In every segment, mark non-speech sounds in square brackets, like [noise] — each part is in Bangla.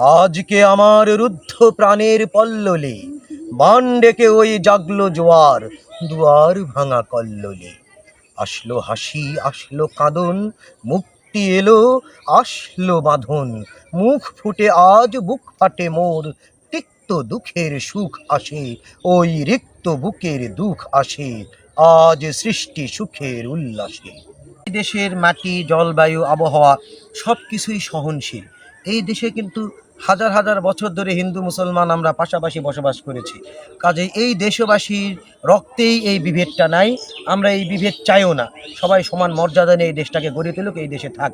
আজকে আমার রুদ্ধ প্রাণের পল্ললে বান ডেকে ওই জাগলো জোয়ার, দুয়ার ভাঙা কল্লোলে। আসলো হাসি, আসলো কাঁদন, মুক্তি এলো, আসলো বাঁধন। মুখ ফুটে আজ, বুক ফাটে মোর, তিক্ত দুঃখের সুখ আসে, ওই রিক্ত বুকের দুঃখ আসে, আজ সৃষ্টি সুখের উল্লাসে। দেশের মাটি, জলবায়ু, আবহাওয়া সব কিছুই সহনশীল। এই দেশে কিন্তু হাজার হাজার বছর ধরে হিন্দু মুসলমান আমরা পাশাপাশি বসবাস করেছি। কাজে এই দেশবাসীর রক্তেই এই বিভেদটা নাই আমরা এই বিভেদ চাইও না। সবাই সমান মর্যাদা নিয়ে এই দেশটাকে গড়ে তুলুক এই দেশে থাক।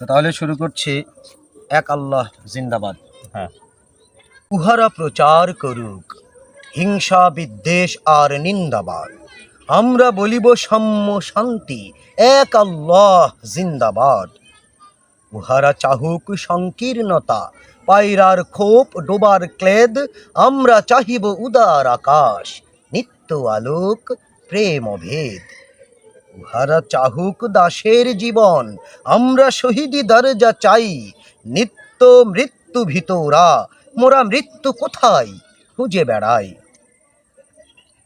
তো তাহলে শুরু করছি। এক আল্লাহ জিন্দাবাদ। হ্যাঁ। উহারা প্রচার করুক। হিংসা, বিদ্বেষ আর নিন্দাবাদ। আমরা বলিব সাম্য শান্তি, এক আল্লাহ জিন্দাবাদ। উহারা চাহুক সংকীর্ণতা, পায়রার খোপ, ডোবার ক্লেদ, আমরা চাহিব উদার আকাশ, নিত্য আলোক, প্রেম অভেদ। উহারা চাহুক দাসের জীবন, আমরা শহীদি দরজা চাই, নিত্য মৃত্যু ভিতরা, মোরা মৃত্যু কোথায়, খুঁজে বেড়াই।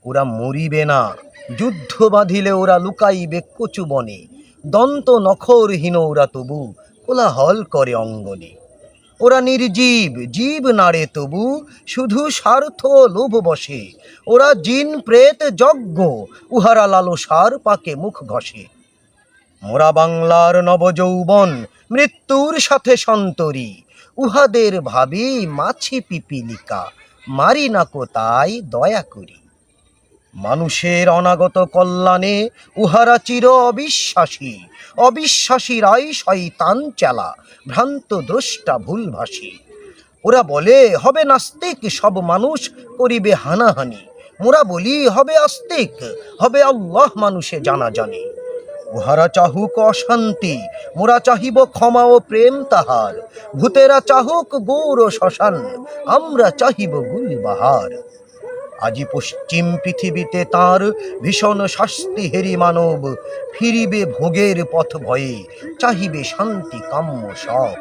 ওরা মরিবে না। যুদ্ধ বাঁধিলে ওরা লুকাইবে কচু বনে। দন্ত নখরহীন ওরা তবু কোলাহল করে অঙ্গনে। ওরা নির্জীব, জীব নাড়ে তবু শুধু স্বার্থ লোভ বসে। ওরা জিন প্রেত যজ্ঞ, উহারা লালসার পাকে মুখ ঘষে। মোরা বাংলার নবযৌবন, মৃত্যুর সাথে সন্তরী। উহাদের ভাবি মাছি পিপিলিকা, মারি না কোতাই দয়া করি। মানুষের অনাগত কল্যাণে উহারা চির অবিশ্বাসী। অবিশ্বাসীরাই শয়তান চেলা, ভ্রান্ত দ্রষ্টা ভুলভাসী ওরা বলে, হবে নাস্তিক, সব মানুষ করিবে হানাহানি। মোরা বলি, হবে আস্তিক, হবে আল্লাহ মানুষে জানা জানি। উহারা চাহুক অশান্তি, মোরা চাহিব ক্ষমা ও প্রেম তাহার। ভূতেরা চাহুক গৌর শ্মশান, আমরা চাহিব গুলবাহার। আজি পশ্চিম পৃথিবীতে তার ভীষণ শাস্তি হেরি মানব। ফিরিবে ভোগের পথ ভয়ে, চাহিবে শান্তি কাম্য সব।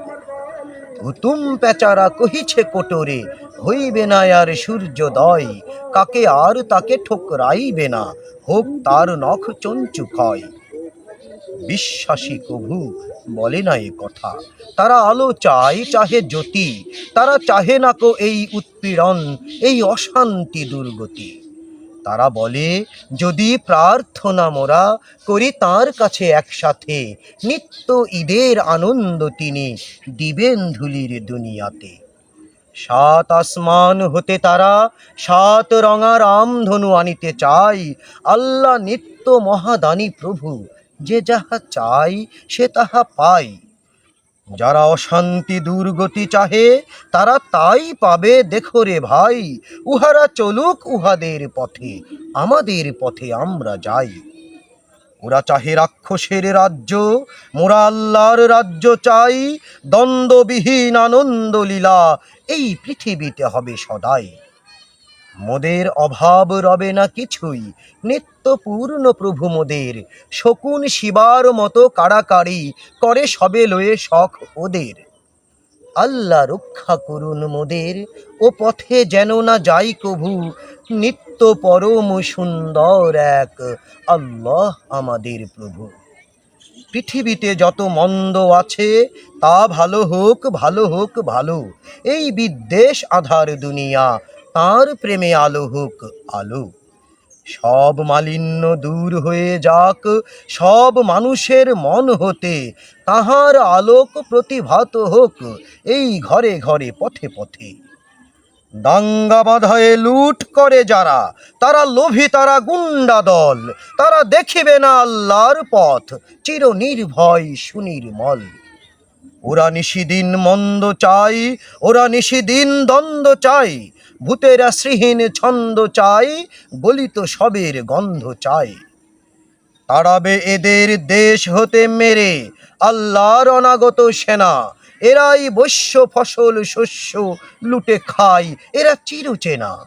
হুতুম পেচারা কহিছে কোটরে, হইবে না আর সূর্যোদয়। কাকে আর তাকে ঠোকরাইবে না, হোক তার নখ চঞ্চু ক্ষয়। বিশ্বাসী প্রভু বলে না এ কথা। তারা আলো চায়, চাহে জ্যোতি, তারা চাহে না কো এই উৎপীড়ন, এই অশান্তি দুর্গতি। তারা বলে, যদি প্রার্থনা মোরা করি তার কাছে একসাথে, নিত্য ঈদের আনন্দ তিনি দিবেন ধুলির দুনিয়াতে। সাত আসমান হতে তারা সাত রঙা রামধনু আনিতে চাই আল্লাহ নিত্য মহাদানী প্রভু যে যাহা চাই, সে তাহা পাই যারা অশান্তি দুর্গতি চাহে, তারা তাই পাবে, দেখো রে ভাই। উহারা চলুক উহাদের পথে, আমাদের পথে আমরা যাই। ওরা চাহে রাক্ষসের রাজ্য, মোরা আল্লাহর রাজ্য চাই। দ্বন্দ্ববিহীন আনন্দ লীলা এই পৃথিবীতে হবে সদাই। মোদের অভাব রবে না কিছুই, নিত্য পূর্ণ প্রভু মোদের। শকুন শিবার মতো কাড়াকাড়ি করে সবে লয়ে শখ ওদের। আল্লাহ রক্ষা করুন মোদের, ও পথে যেন না যাই কভু নিত্য পরম সুন্দর এক আল্লাহ আমাদের প্রভু। পৃথিবীতে যত মন্দ আছে, তা ভালো হোক ভালো হোক, ভালো। এই বিদ্বেষ আধার দুনিয়া তার প্রেমে আলো হোক আলো। সব মালিন্য দূর হয়ে যাক, সব মানুষের মন হতে তাহার আলোক প্রতিভাত হোক, এই ঘরে ঘরে, পথে পথে। দাঙ্গা বাঁধায় লুট করে যারা, তারা লোভী, তারা গুন্ডা দল, তারা দেখিবে না আল্লাহর পথ চির নির্ভয় সুনির্মল। ওরা নিশিদিন মন্দ চাই, ওরা নিশিদিন দ্বন্দ্ব চাই ভূতেরা শ্রীহীন ছন্দ চাই গলিত সবের গন্ধ চাই। তাড়াবে এদের দেশ হতে মেরে, আল্লাহর অনাগত সেনা। এরাই বৈশ্য ফসল শস্য লুটে খায়, এরা চিরচেনা।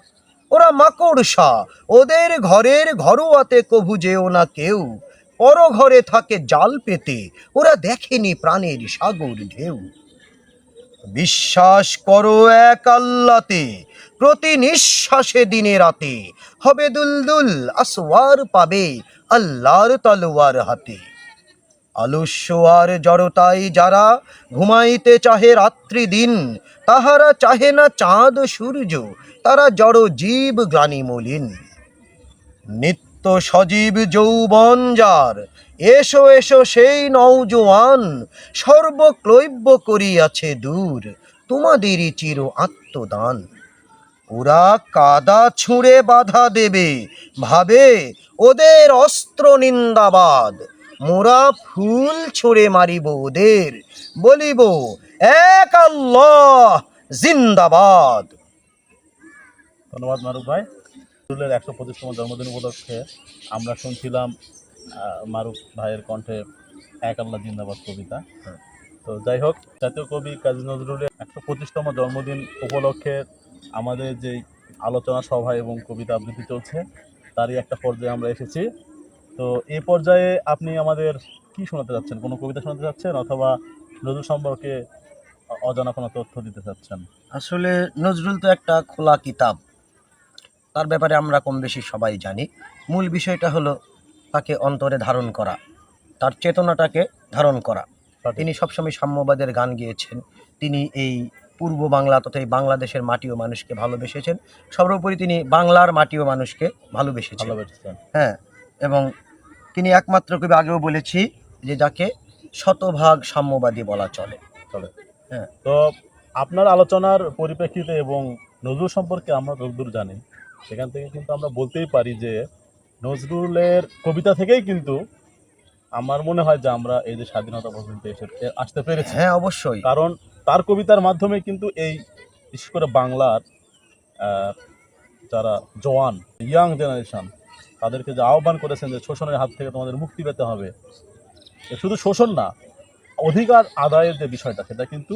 ওরা মাকড়সা, ওদের ঘরের ঘরোয়াতে কভু যেও না কেউ। পর ঘরে থাকে জাল পেতে, ওরা দেখেনি প্রাণের সাগর ঢেউ। বিশ্বাস করো এক আল্লাতে, প্রতি নিঃশ্বাসে দিনে রাতে হবে দুলদুল আসওয়ার পাবে আল্লাহর তলোয়ার হাতে। আলস্য আর জড়তাই যারা ঘুমাইতে চাহে রাত্রি দিন, তাহারা চাহে না চাঁদ সূর্য, তারা জড় জীব গ্লানি মলিন। নিত্য সজীব যৌবন যার। এসো এসো সেই নৌজোয়ান সর্বক্লৈব্য করিয়াছে দূর, তোমাদেরই চির আত্মদান। ওরা কাদা ছুঁড়ে বাধা দেবে, ভাবে ওদের অস্ত্র নিন্দাবাদ। মোরা ফুল ছুঁড়ে মারিব ওদের, বলিব, এক আল্লাহ, জিন্দাবাদ। ধন্যবাদ মারুফ ভাই। রুলের একশো পঁচিশতম জন্মদিন উপলক্ষে আমরা শুনছিলাম মারুফ ভাইয়ের কণ্ঠে এক আল্লাহ জিন্দাবাদ কবিতা। তো যাই হোক, জাতীয় কবি কাজী নজরুলের একশো পঁচিশতম জন্মদিন উপলক্ষে আমাদের যে আলোচনা সভা এবং কবিতা আবৃত্তি চলছে, তারই একটা পর্যায়ে আমরা এসেছি। তো এই পর্যায়ে আপনি আমাদের কি শোনাতে যাচ্ছেন? কোনো কবিতা শোনাতে যাচ্ছেন অথবা নজরুল সম্পর্কে অজানা কোনো তথ্য দিতে চাচ্ছেন? আসলে নজরুল তো একটা খোলা কিতাব। তার ব্যাপারে আমরা কম বেশি সবাই জানি। মূল বিষয়টা হলো তাকে অন্তরে ধারণ করা তার চেতনাটাকে ধারণ করা। তিনি সবসময় সাম্যবাদের গান গেয়েছেন। তিনি এই পূর্ব বাংলা তথা এই বাংলাদেশের মাটি ও মানুষকে ভালোবেসেছেন। সর্বোপরি তিনি বাংলার মাটি ও মানুষকে ভালোবেসেছেন। ভালোবেসেছেন। হ্যাঁ এবং তিনি একমাত্র কবি আগেও বলেছি যে যাকে শতভাগ সাম্যবাদী বলা চলে। চলে। হ্যাঁ। তো আপনার আলোচনার পরিপ্রেক্ষিতে এবং নজরুল সম্পর্কে আমরা যতদূর জানি সেখান থেকে কিন্তু আমরা বলতেই পারি যে নজরুলের কবিতা থেকেই কিন্তু আমার মনে হয় যে আমরা এই যে স্বাধীনতা পর্যন্ত এসে আসতে পেরেছি। হ্যাঁ অবশ্যই। কারণ তার কবিতার মাধ্যমে কিন্তু এই বিশেষ করে বাংলার যারা জওয়ান ইয়াং জেনারেশন তাদেরকে যে আহ্বান করেছেন যে শোষণের হাত থেকে তোমাদের মুক্তি পেতে হবে শুধু শোষণ না অধিকার আদায়ের যে বিষয়টা সেটা কিন্তু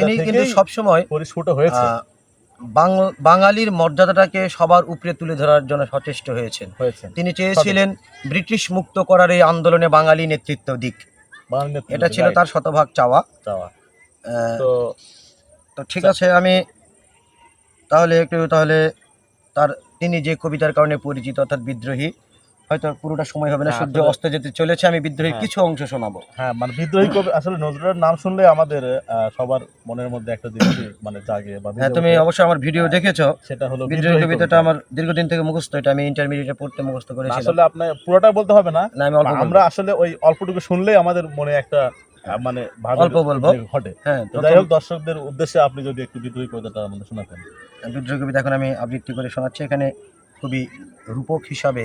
তিনি সবসময় পরিস্ফুট হয়েছে। বাঙালির মর্যাদাটাকে সবার উপরে তুলে ধরার জন্য সচেষ্ট হয়েছেন। তিনি চেয়েছিলেন ব্রিটিশ মুক্ত করার এই আন্দোলনে বাঙালি নেতৃত্ব দিক। এটা ছিল তার শতভাগ চাওয়া। তো ঠিক আছে আমি তাহলে একটু তাহলে তার তিনি যে কবিতার কারণে পরিচিত অর্থাৎ বিদ্রোহী হয়তো পুরোটা সময় হবে না হ্যাঁ, সূর্য অস্ত যেতে চলেছে আমি বিদ্রোহীর হ্যাঁ। কিছু অংশ শোনাবো। হ্যাঁ মানে বিদ্রোহী কবি আসলে নজরুলের নাম শুনলে আমাদের সবার মনের মধ্যে একটা জিনিস [coughs] মানে জাগে বা হ্যাঁ তুমি অবশ্যই আমার ভিডিও দেখেছ। সেটা হলো বিদ্রোহী কবিতাটা কবিতা। আমার দীর্ঘদিন থেকে মুখস্থ এটা আমি ইন্টারমিডিয়েটে পড়তে মুখস্থ করেছিলাম। আসলে আপনার পুরোটা বলতে হবে না। না আমি অল্প আমরা আসলে ওই অল্পটুকু শুনলেই আমাদের মনে একটা মানে অল্প বলব। ঘটে। হ্যাঁ তো যাই হোক দর্শকদের উদ্দেশ্যে আপনি যদি একটু বিদ্রোহী কবিতাটা আমাদের শোনাতেন। বিদ্রোহী কবিতা এখন আমি আবৃত্তি করে শোনাচ্ছি। এখানে খুবই রূপক হিসাবে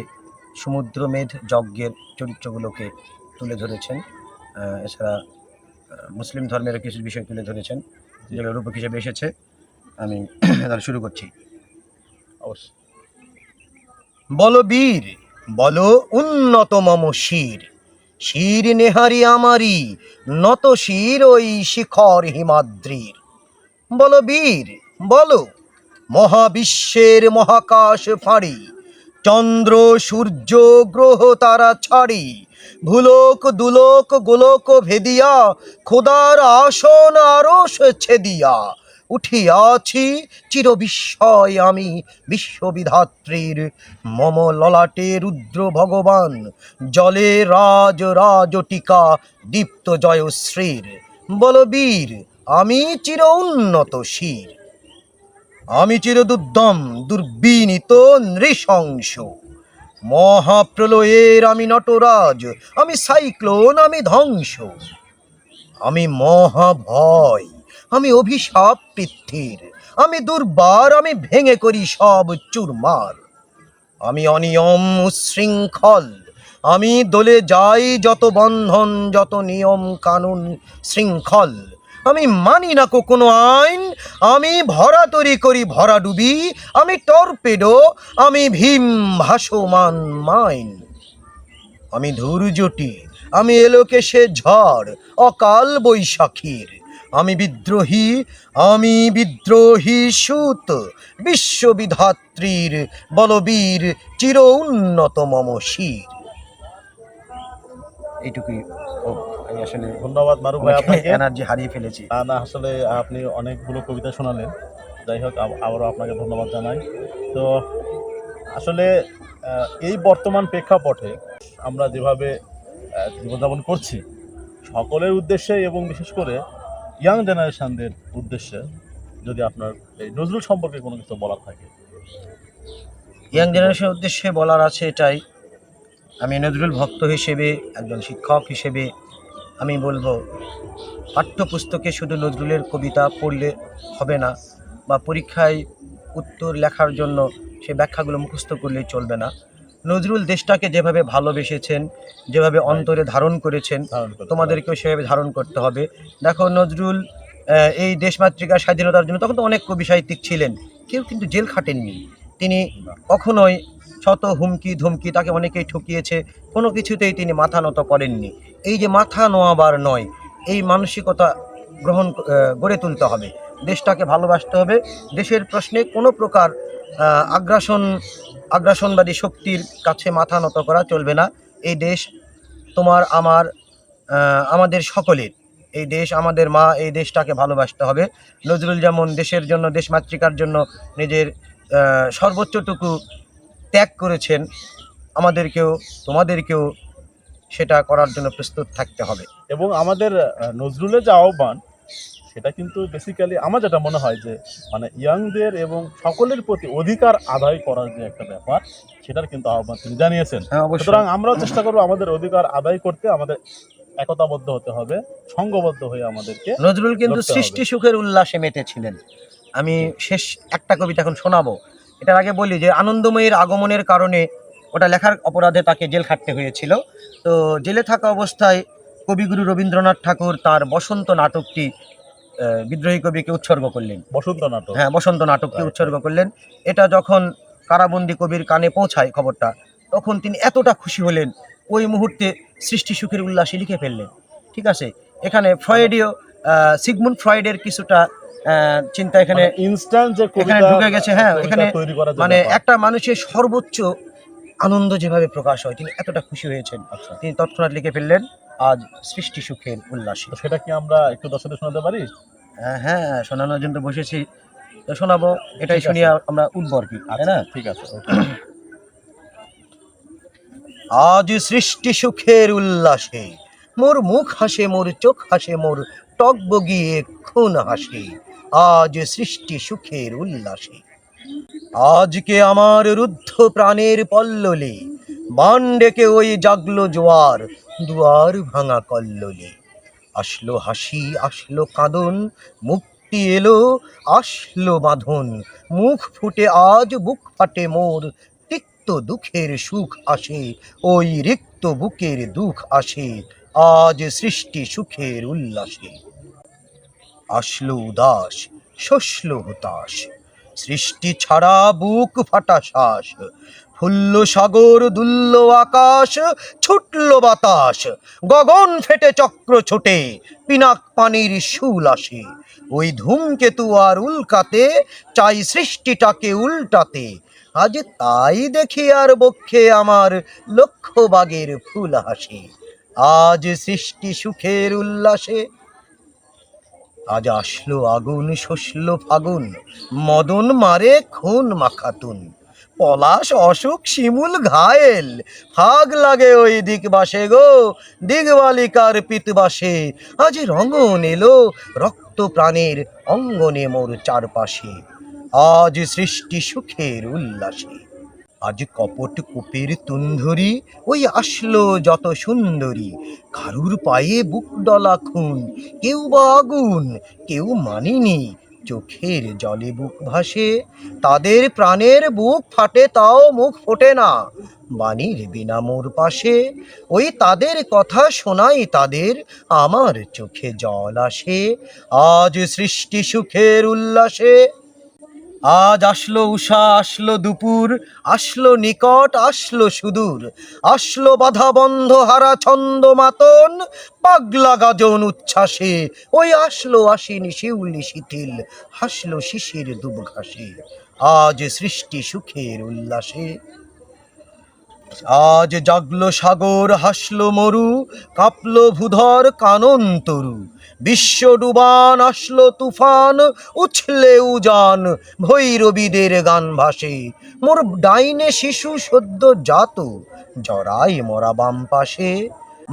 সমুদ্রমেধ যজ্ঞের চরিত্রগুলোকে তুলে ধরেছেন এছাড়া মুসলিম ধর্মের কিছু বিষয় তুলে ধরেছেন যেগুলো রূপক হিসেবে এসেছে। আমি [coughs] তাহলে শুরু করছি। অবশ্যই। বল বীর বল উন্নত মম শির শির নেহারি আমারি নত শির ওই শিখর হিমাদ্রির। বল বীর বলো মহাবিশ্বের মহাকাশ ফাঁড়ি চন্দ্র, সূর্য, গ্রহ তারা ছাড়ি। ভুলোক, দুলোক, গোলক ভেদিয়া, খোদার আসন আরস ছেদিয়া। উঠিয়াছি চির বিস্ময় আমি বিশ্ববিধাত্রীর। মম ললাটে রুদ্র ভগবান, জলে রাজ রাজটিকা দীপ্ত জয়শ্রীর। বলবীর, আমি চির উন্নত শির। আমি চির দুর্দম দুর্বিনীত নৃশংস। মহাপ্রলয়ের আমি নটরাজ, আমি সাইক্লোন, আমি ধ্বংস। আমি মহাভয়, আমি অভিশাপ পৃথ্বীর, আমি দুর্বার, আমি ভেঙে করি সব চুরমার। আমি অনিয়ম উশৃঙ্খল আমি দলে যাই যত বন্ধন, যত নিয়ম কানুন শৃঙ্খল। আমি মানি না কোনো আইন। আমি ভরা তরি করি, ভরা ডুবি। আমি টর্পেডো, আমি ভীম ভাসমান মাইন। আমি ধৈর্যটি আমি এলোকে সে ঝড়, অকাল বৈশাখীর। আমি বিদ্রোহী আমি বিদ্রোহী সুত, বিশ্ববিধাত্রীর, বলবীর চির উন্নত মম শির এইটুকুই। আমি আসলে ধন্যবাদ মারুফ ভাই আপনাকে। এনার্জি হারিয়ে ফেলেছি। না না আসলে আপনি অনেকগুলো কবিতা শোনালেন। যাই হোক আবারও আপনাকে ধন্যবাদ জানাই। তো আসলে এই বর্তমান প্রেক্ষাপটে আমরা যেভাবে জীবনযাপন করছি সকলের উদ্দেশ্যে এবং বিশেষ করে ইয়াং জেনারেশনদের উদ্দেশ্যে যদি আপনার এই নজরুল সম্পর্কে কোনো কিছু বলার থাকে। ইয়াং জেনারেশনের উদ্দেশ্যে বলার আছে এটাই আমি নজরুল ভক্ত হিসেবে একজন শিক্ষক হিসেবে আমি বলব পাঠ্যপুস্তকে শুধু নজরুলের কবিতা পড়লে হবে না বা পরীক্ষায় উত্তর লেখার জন্য সে ব্যাখ্যাগুলো মুখস্থ করলেই চলবে না। নজরুল দেশটাকে যেভাবে ভালোবেসেছেন যেভাবে অন্তরে ধারণ করেছেন তোমাদেরকেও সেভাবে ধারণ করতে হবে। দেখো নজরুল এই দেশমাতৃকার স্বাধীনতার জন্য তখন তো অনেক কবি সাহিত্যিক ছিলেন কেউ কিন্তু জেল খাটেননি। তিনি কখনোই শত হুমকি ধুমকি তাকে অনেকেই ঠকিয়েছে, কোনো কিছুতেই তিনি মাথা নত করেননি। এই যে মাথা নোয়াবার নয়, এই মানসিকতা গ্রহণ গড়ে তুলতে হবে। দেশটাকে ভালোবাসতে হবে। দেশের প্রশ্নে কোনো প্রকার আগ্রাসন, আগ্রাসনবাদী শক্তির কাছে মাথা নত করা চলবে না। এই দেশ তোমার, আমার আমাদের সকলের। এই দেশ আমাদের মা, এই দেশটাকে ভালোবাসতে হবে। নজরুল যেমন দেশের জন্য দেশমাতৃকার জন্য নিজের সর্বোচ্চটুকু ত্যাগ করেছেন আমাদেরকেও তোমাদেরকেও সেটা করার জন্য প্রস্তুত থাকতে হবে। এবং আমাদের নজরুলের যে আহ্বান সেটা কিন্তু বেসিক্যালি আমার যেটা মনে হয় যে মানে ইয়াংদের এবং সকলের প্রতি অধিকার আদায় করার যে একটা ব্যাপার সেটার কিন্তু আহ্বান তিনি জানিয়েছেন। হ্যাঁ সুতরাং আমরাও চেষ্টা করব আমাদের অধিকার আদায় করতে আমাদের একতাবদ্ধ হতে হবে সংঘবদ্ধ হয়ে আমাদেরকে নজরুল কিন্তু সৃষ্টি সুখের উল্লাসে মেতেছিলেন আমি শেষ একটা কবিতা এখন শোনাবো। এটার আগে বলি যে আনন্দময়ীর আগমনের কারণে ওটা লেখার অপরাধে তাকে জেল খাটতে হয়েছিল। তো জেলে থাকা অবস্থায় কবিগুরু রবীন্দ্রনাথ ঠাকুর তার বসন্ত নাটকটি বিদ্রোহী কবিকে উৎসর্গ করলেন। বসন্ত নাটক? হ্যাঁ বসন্ত নাটককে উৎসর্গ করলেন। এটা যখন কারাবন্দি কবির কানে পৌঁছায় খবরটা তখন তিনি এতটা খুশি হলেন ওই মুহূর্তে সৃষ্টি সুখের উল্লাসে লিখে ফেললেন। ঠিক আছে? এখানে ফ্রয়েডীয় সিগমুন্ড ফ্রয়েডের কিছুটা চিন্তা এখানে ইনস্ট্যান্ট যে এখানে ঢুকে গেছে, হ্যাঁ, এখানে মানে একটা মানুষের সর্বোচ্চ আনন্দ যেভাবে প্রকাশ হয় তিনি এতটা খুশি হয়েছেন। আচ্ছা। তিনি তৎক্ষণাৎ লিখে ফেললেন আজ সৃষ্টি সুখের উল্লাসে। সেটা কি আমরা একটু দর্শকদের শোনাতে পারি? হ্যাঁ হ্যাঁ শোনানোর জন্য বসেছি। তো শোনাবো এটাই আছে। শুনিয়ে আমরা উঠবো আর কি তাই না? ঠিক আছে আজ সৃষ্টি সুখের উল্লাসে মোর মুখ হাসে মোর চোখ হাসে মোর টক বগিয়ে খুন হাসে। আজ সৃষ্টি সুখের উল্লাসে। আজকে আমার রুদ্ধ প্রাণের পল্ললে বান ডেকে ওই জাগলো জোয়ার দুয়ার ভাঙা কল্লোলে। আসলো হাসি, আসলো কাঁদন, মুক্তি এলো, আসলো বাঁধন। মুখ ফুটে আজ, বুক ফাটে মোর। তিক্ত দুঃখের সুখ আসে, ওই রিক্ত বুকের দুঃখ আসে। আজ সৃষ্টি সুখের উল্লাসে। আসলো উদাস শস্য হতাশ। সৃষ্টি ছাড়া বুক ফাটা শ্বাস। ফুল্ল সাগর, দুল্ল আকাশ, ছুটল বাতাস। গগন ফেটে চক্র ছোটে, পিনাক পানির শুল আসে। ওই ধূমকেতু আর উল্কাতে, চাই সৃষ্টিটাকে উল্টাতে। আজ তাই দেখি আর বক্ষে আমার লক্ষ বাগের ফুল হাসে। আজ সৃষ্টি সুখের উল্লাসে আজ আসলো আগুন শসল ফাগুন, মদন মারে খুন মাখাতুন। পলাশ, অশোক, শিমুল, ঘায়েল, ফাগ লাগে ওই দিক বাসে গো, দিগবালিকার পিতবাসে। আজ রঙন এলো রক্ত প্রাণের অঙ্গনে মোর চারপাশে। আজ সৃষ্টি সুখের উল্লাসে। আজ কপট কূপের তুন্ধরি, ওই আসলো যত সুন্দরী। কারুর পায়ে বুক ডলা খুন, কেউ বা আগুন, কেউ মানিনি। চোখের জলে বুক ভাসে, তাদের প্রাণের বুক ফাটে, তাও মুখ ফোটে না। বাণীর বিনা মোর পাশে, ওই তাদের কথা শোনাই তাদের, আমার চোখে জল আসে। আজ সৃষ্টি সুখের উল্লাসে আজ আসলো উষা, আসলো দুপুর, আসলো নিকট, আসলো সুদূর। আসলো বাধা বন্ধ, হারা ছন্দ মাতন, পাগলা গাজন উচ্ছ্বাসে। ওই আসলো আসেনি শিউলি শিথিল, হাসলো শিশির দুব ঘাসে আজ সৃষ্টি সুখের উল্লাসে। আজ জাগলো সাগর, হাসলো মরু, কাঁপলো ভূধর কানন তরু। বিশ্ব ডুবান আসলো তুফান, উছলে উজান, ভৈরবীদের গান ভাসে। মোর ডাইনে শিশু সদ্য জাত জরাই মরা বাম পাশে।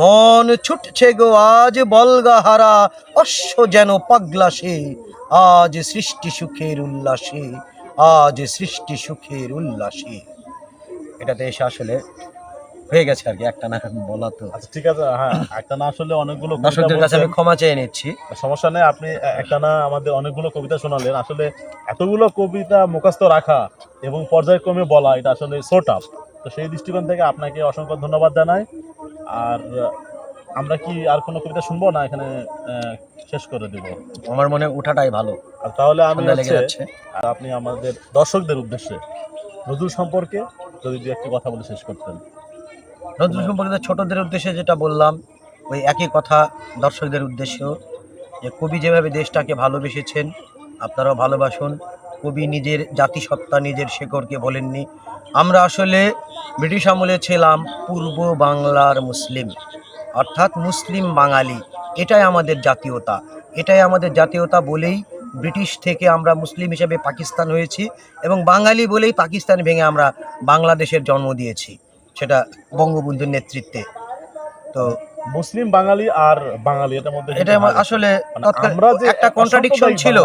মন ছুটছে গো আজ বলগাহারা, অশ্ব যেন পাগলাসে। আজ সৃষ্টি সুখের উল্লাসে, আজ সৃষ্টি সুখের উল্লাসে। এটাতে এসে আসলে হয়ে গেছে আর কি একটা না বলা তো। আচ্ছা ঠিক আছে হ্যাঁ একটা না আসলে অনেকগুলো দর্শকদের কাছে আমি ক্ষমা চেয়ে নিচ্ছি। সমস্যা নেই আপনি একটা না আমাদের অনেকগুলো কবিতা শোনালেন। আসলে এতগুলো কবিতা মুখস্থ রাখা এবং পর্যায়ক্রমে বলা এটা আসলে সো টাফ তো সেই দৃষ্টিকোণ থেকে আপনাকে অসংখ্য ধন্যবাদ জানাই। আর আমরা কি আর কোনো কবিতা শুনব? না এখানে শেষ করে দেব। আমার মনে ওঠাটাই ভালো। আর তাহলে আমি আর আপনি আমাদের দর্শকদের উদ্দেশ্যে নজরুল সম্পর্কে যদি দু একটি কথা বলে শেষ করতেন। নজরুল সম্পর্কিত ছোটদের উদ্দেশ্যে যেটা বললাম, ওই একই কথা দর্শকদের উদ্দেশ্যেও যে কবি যেভাবে দেশটাকে ভালোবেসেছেন, আপনারাও ভালোবাসুন। কবি নিজের জাতিসত্তা, নিজের শেকড়কে বলেননি। আমরা আসলে ব্রিটিশ আমলে ছিলাম পূর্ব বাংলার মুসলিম, অর্থাৎ মুসলিম বাঙালি। এটাই আমাদের জাতীয়তা। এটাই আমাদের জাতীয়তা বলেই ব্রিটিশ থেকে আমরা মুসলিম হিসেবে পাকিস্তান হয়েছি এবং বাঙালি বলেই পাকিস্তান ভেঙে আমরা বাংলাদেশের জন্ম দিয়েছি। সেটা বঙ্গবন্ধুর নেতৃত্বে। তো মুসলিম বাঙালি আর বাঙালি এটার মধ্যে এটা আসলে মানে একটা কন্ট্রাডিকশন ছিল।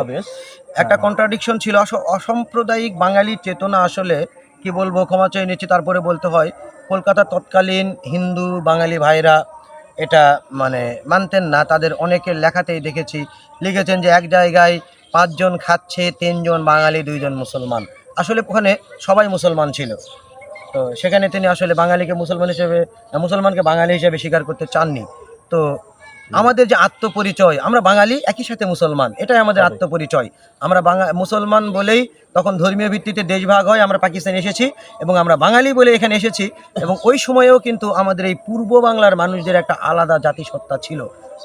একটা হ্যাঁ। কন্ট্রাডিকশন ছিল। অসাম্প্রদায়িক বাঙালির চেতনা আসলে কি বলব ক্ষমা চেয়ে নিচ্ছি তারপরে বলতে হয় কলকাতা তৎকালীন হিন্দু বাঙালি ভাইরা এটা মানে মানতেন না। তাদের অনেকের লেখাতেই দেখেছি লিখেছেন যে এক জায়গায় পাঁচজন খাচ্ছে তিনজন বাঙালি দুইজন মুসলমান। আসলে ওখানে সবাই মুসলমান ছিল। তো সেখানে তিনি আসলে বাঙালিকে মুসলমান হিসেবে মুসলমানকে বাঙালি হিসেবে স্বীকার করতে চাননি। তো আমাদের যে আত্মপরিচয় আমরা বাঙালি একই সাথে মুসলমান এটাই আমাদের আত্মপরিচয়। আমরা বাঙা মুসলমান বলেই তখন ধর্মীয় ভিত্তিতে দেশভাগ হয় আমরা পাকিস্তানে এসেছি এবং আমরা বাঙালি বলে এখানে এসেছি এবং ওই সময়েও কিন্তু আমাদের এই পূর্ব বাংলার মানুষদের একটা আলাদা জাতিসত্তা ছিল।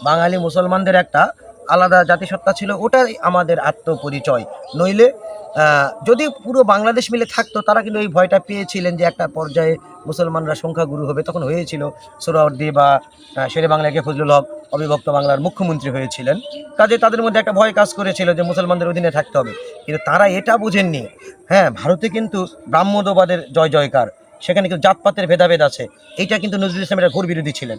বাঙালি মুসলমানদের একটা আলাদা জাতিসত্তা ছিল, ওটাই আমাদের আত্মপরিচয়। নইলে যদি পুরো বাংলাদেশ মিলে থাকতো, তারা কিন্তু এই ভয়টা পেয়েছিলেন যে একটা পর্যায়ে মুসলমানরা সংখ্যাগুরু হবে। তখন হয়েছিল সোহরাওয়ার্দী বা শেরে বাংলাকে ফজলুল হক, অবিভক্ত বাংলার মুখ্যমন্ত্রী হয়েছিলেন। কাজে তাদের মধ্যে একটা ভয় কাজ করেছিল যে মুসলমানদের অধীনে থাকতে হবে। কিন্তু তারা এটা বুঝেননি। হ্যাঁ ভারতে কিন্তু ব্রাহ্মদবাদের জয় জয়কার সেখানে কিন্তু জাতপাতের ভেদাভেদ আছে। এইটা কিন্তু নজরুল ইসলামের ঘোর বিরোধী ছিলেন।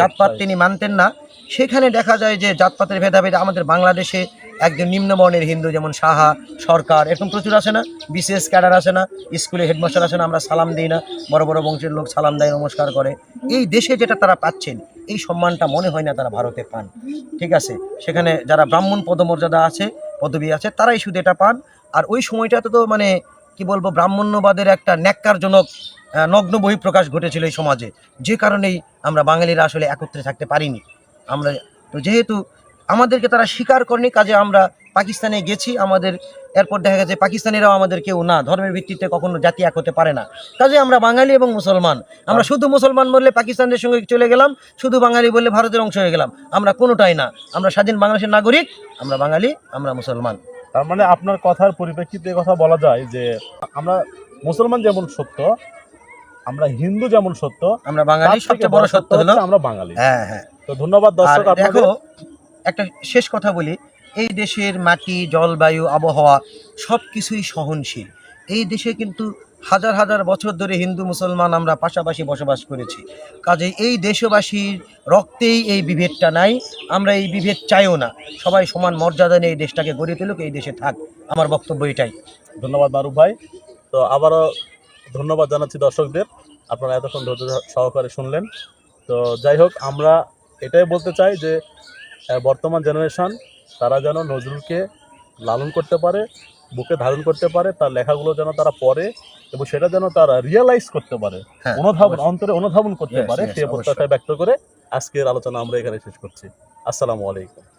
জাতপাত তিনি মানতেন না। সেখানে দেখা যায় যে জাতপাতের ভেদাভেদ আমাদের বাংলাদেশে একজন নিম্নবর্ণের হিন্দু যেমন সাহা সরকার এরকম প্রচুর আসে না? বিশেষ ক্যাডার আসে না? স্কুলে হেডমাস্টার আছে না? আমরা সালাম দিই না। বড় বড় বংশের লোক সালাম দেয় নমস্কার করে। এই দেশে যেটা তারা পাচ্ছেন এই সম্মানটা মনে হয় না তারা ভারতে পান। ঠিক আছে? সেখানে যারা ব্রাহ্মণ পদমর্যাদা আছে পদবী আছে তারাই শুধু এটা পান। আর ওই সময়টাতে তো মানে কি বলব ব্রাহ্মণ্যবাদের একটা ন্যাক্কারজনক নগ্ন বহিঃপ্রকাশ ঘটেছিল এই সমাজে। যে কারণেই আমরা বাঙালিরা আসলে একত্রে থাকতে পারিনি। আমরা তো যেহেতু আমাদেরকে তারা স্বীকার করেনি কাজে আমরা পাকিস্তানে গেছি আমাদের এরপর দেখা গেছে পাকিস্তানিরাও আমাদের কেউ না ধর্মের ভিত্তিতে কখনো জাতি এক হতে পারে না। কাজে আমরা বাঙালি এবং মুসলমান আমরা শুধু মুসলমান বললে পাকিস্তানের সঙ্গে চলে গেলাম শুধু বাঙালি বললে ভারতের অংশ হয়ে গেলাম আমরা কোনোটাই না। আমরা স্বাধীন বাংলাদেশের নাগরিক আমরা বাঙালি আমরা মুসলমান। তার মানে আপনার কথার পরিপ্রেক্ষিতে কথা বলা যায় যে আমরা মুসলমান যেমন সত্য আমরা হিন্দু যেমন সত্য আমরা বাঙালি সবচেয়ে বড় সত্য হলো আমরা বাঙালি। হ্যাঁ হ্যাঁ। তো ধন্যবাদ দর্শক আপনাদের। দেখো একটা শেষ কথা বলি। এই দেশের মাটি জলবায়ু আবহাওয়া সব কিছুই সহনশীল। এই দেশে কিন্তু হাজার হাজার বছর ধরে হিন্দু মুসলমান আমরা পাশাপাশি বসবাস করেছি। কাজে এই দেশবাসীর রক্তেই এই বিভেদটা নাই, আমরা এই বিভেদ চাইও না। সবাই সমান মর্যাদা নিয়ে এই দেশটাকে গড়ে তুলুক, এই দেশে থাক। আমার বক্তব্য এটাই। ধন্যবাদ মারুফ ভাই। তো আবারও ধন্যবাদ জানাচ্ছি দর্শকদের। আপনারা এতক্ষণ ধৈর্য সহকারে শুনলেন। তো যাই হোক, আমরা এটাই বলতে চাই যে বর্তমান জেনারেশন তারা যেন নজরুলকে লালন করতে পারে বুকে ধারণ করতে পারে তার লেখাগুলো যেন তারা পড়ে এবং সেটা যেন তারা রিয়েলাইজ করতে পারে হ্যাঁ অনুধাবন অন্তরে অনুধাবন করতে পারে সে প্রত্যাশা ব্যক্ত করে আজকের আলোচনা আমরা এখানে শেষ করছি। আসসালামু আলাইকুম।